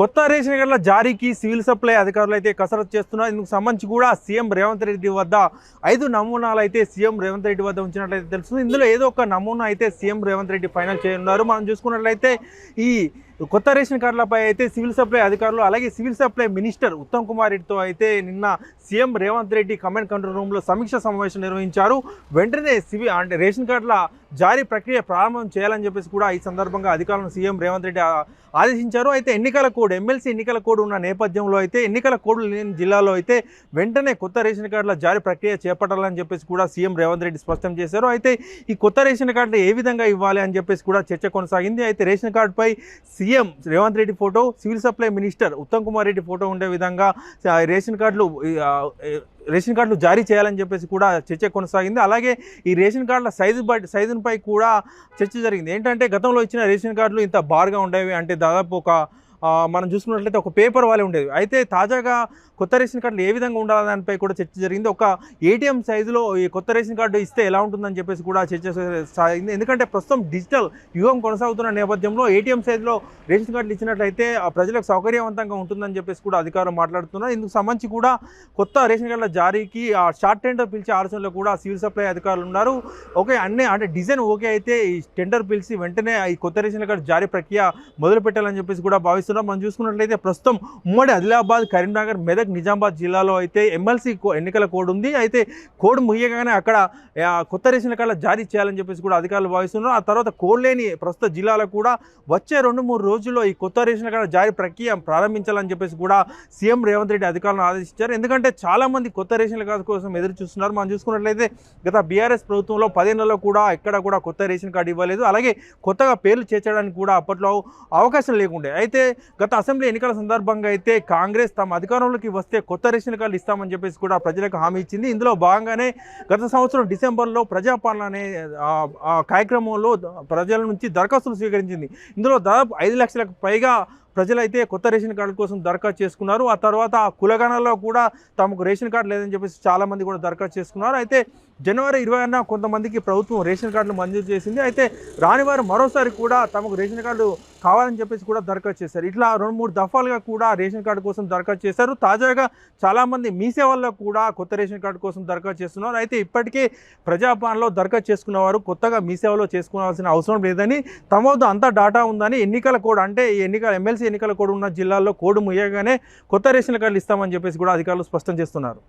కొత్త రేషన్ కార్డుల జారీకి civil supply అధికారులు అయితే కసరత్తు చేస్తున్నారు. ఇందుకు సంబంధించి కూడా సీఎం రేవంత్ రెడ్డి వద్ద ఐదు నమూనాలు అయితే సీఎం రేవంత్ రెడ్డి వద్ద ఉంచినట్లయితే తెలుస్తుంది. ఇందులో ఏదో ఒక నమూనా అయితే సీఎం రేవంత్ రెడ్డి ఫైనల్ చేయనున్నారు. మనం చూసుకున్నట్లయితే ఈ కొత్త రేషన్ కార్డులపై అయితే సివిల్ సప్లై అధికారులు అలాగే civil supply minister Uttam Kumar రెడ్డితో అయితే నిన్న CM Revanth Reddy command control రూమ్లో సమీక్ష సమావేశం నిర్వహించారు. వెంటనే సివి అంటే రేషన్ కార్డుల జారీ ప్రక్రియ ప్రారంభం చేయాలని చెప్పేసి కూడా ఈ సందర్భంగా అధికారులను సీఎం రేవంత్ రెడ్డి ఆదేశించారు. అయితే ఎన్నికల కోడ్ ఎమ్మెల్సీ ఎన్నికల కోడ్ ఉన్న నేపథ్యంలో అయితే ఎన్నికల కోడ్ లేని జిల్లాలో అయితే వెంటనే కొత్త రేషన్ కార్డుల జారీ ప్రక్రియ చేపట్టాలని చెప్పేసి కూడా సీఎం రేవంత్ రెడ్డి స్పష్టం చేశారు. అయితే ఈ కొత్త రేషన్ కార్డులు ఏ విధంగా ఇవ్వాలి అని చెప్పేసి కూడా చర్చ కొనసాగింది. అయితే రేషన్ కార్డుపై CM Revanth Reddy photo civil supply minister Uttam Kumar Reddy photo ఉండే విధంగా రేషన్ కార్డులు రేషన్ కార్డులు జారీ చేయాలని చెప్పేసి కూడా చర్చ కొనసాగింది. అలాగే ఈ రేషన్ కార్డుల సైజు బట్టి సైజుపై కూడా చర్చ జరిగింది. ఏంటంటే గతంలో ఇచ్చిన రేషన్ కార్డులు ఇంత బార్గా ఉండేవి అంటే దాదాపు ఒక మనం చూసుకున్నట్లయితే ఒక పేపర్ వాళ్ళే ఉండేది. అయితే తాజాగా కొత్త రేషన్ కార్డులు ఏ విధంగా ఉండాలి దానిపై కూడా చర్చ జరిగింది. ఒక ఏటీఎం సైజులో ఈ కొత్త రేషన్ కార్డు ఇస్తే ఎలా ఉంటుందని చెప్పేసి కూడా చర్చ సాగింది ఎందుకంటే ప్రస్తుతం డిజిటల్ యుగం కొనసాగుతున్న నేపథ్యంలో ఏటీఎం సైజులో రేషన్ కార్డులు ఇచ్చినట్లయితే ఆ ప్రజలకు సౌకర్యవంతంగా ఉంటుందని చెప్పేసి కూడా అధికారులు మాట్లాడుతున్నారు. ఇందుకు సంబంధించి కూడా కొత్త రేషన్ కార్డుల జారీకి ఆ షార్ట్ టెండర్ పిలిచే ఆలోచనలో కూడా సివిల్ సప్లై అధికారులు ఉన్నారు. ఓకే అన్నీ అంటే డిజైన్ ఓకే అయితే ఈ టెండర్ పిలిచి వెంటనే ఈ కొత్త రేషన్ కార్డు జారీ ప్రక్రియ మొదలు పెట్టాలని చెప్పేసి కూడా చూస్తున్నాం. మనం చూసుకున్నట్లయితే ప్రస్తుతం ఉమ్మడి ఆదిలాబాద్ కరీంనగర్ మెదక్ నిజామాబాద్ జిల్లాలో అయితే ఎమ్మెల్సీ ఎన్నికల కోడ్ ఉంది. అయితే కోడ్ ముగియగానే అక్కడ కొత్త రేషన్ కార్డుల జారీ చేయాలని చెప్పేసి కూడా అధికారులు భావిస్తున్నారు. ఆ తర్వాత కోడ్ లేని ప్రస్తుత జిల్లాలకు కూడా వచ్చే రెండు మూడు రోజుల్లో ఈ కొత్త రేషన్ కార్డు జారీ ప్రక్రియ ప్రారంభించాలని చెప్పేసి కూడా సీఎం రేవంత్ రెడ్డి అధికారులను ఆదేశించారు. ఎందుకంటే చాలామంది కొత్త రేషన్ కార్డు కోసం ఎదురు చూస్తున్నారు. మనం చూసుకున్నట్లయితే గత బీఆర్ఎస్ ప్రభుత్వంలో పదేళ్ళలో కూడా ఎక్కడ కూడా కొత్త రేషన్ కార్డు ఇవ్వలేదు. అలాగే కొత్తగా పేర్లు చేర్చడానికి కూడా అప్పట్లో అవకాశం లేకుండే. అయితే గత అసెంబ్లీ ఎన్నికల సందర్భంగా అయితే కాంగ్రెస్ తమ అధికారంలోకి వస్తే కొత్త రేషన్ కార్డులు ఇస్తామని చెప్పేసి కూడా ప్రజలకు హామీ ఇచ్చింది. ఇందులో భాగంగానే గత సంవత్సరం డిసెంబర్లో ప్రజాపాలన అనే కార్యక్రమంలో ప్రజల నుంచి దరఖాస్తులు స్వీకరించింది. ఇందులో దాదాపు ఐదు లక్షలకు పైగా ప్రజలైతే కొత్త రేషన్ కార్డు కోసం దరఖాస్తు చేసుకున్నారు. ఆ తర్వాత ఆ కులగణలో కూడా తమకు రేషన్ కార్డు లేదని చెప్పేసి చాలామంది కూడా దరఖాస్తు చేసుకున్నారు. అయితే జనవరి ఇరవై కొంతమందికి ప్రభుత్వం రేషన్ కార్డులు మంజూరు చేసింది. అయితే రాని వారు మరోసారి కూడా తమకు రేషన్ కార్డు కావాలని చెప్పేసి కూడా దరఖాస్తు చేశారు. ఇట్లా రెండు మూడు దఫాలుగా కూడా రేషన్ కార్డు కోసం దరఖాస్తు చేశారు. తాజాగా చాలామంది మీ సేవల్లో కూడా కొత్త రేషన్ కార్డు కోసం దరఖాస్తు చేస్తున్నారు. అయితే ఇప్పటికే ప్రజాపాలనలో దరఖాస్తు చేసుకున్నవారు కొత్తగా మీ సేవలో చేసుకోవాల్సిన అవసరం లేదని తమ వద్ద అంతా డాటా ఉందని ఎన్నికల కోడ్ అంటే ఈ ఎన్నికల ఎమ్మెల్సీ ఎన్నికల కోడ్ ఉన్న జిల్లాల్లో కోడ్ ముయ్యగానే కొత్త రేషన్ కార్డులు ఇస్తామని చెప్పేసి కూడా అధికారులు స్పష్టం చేస్తున్నారు.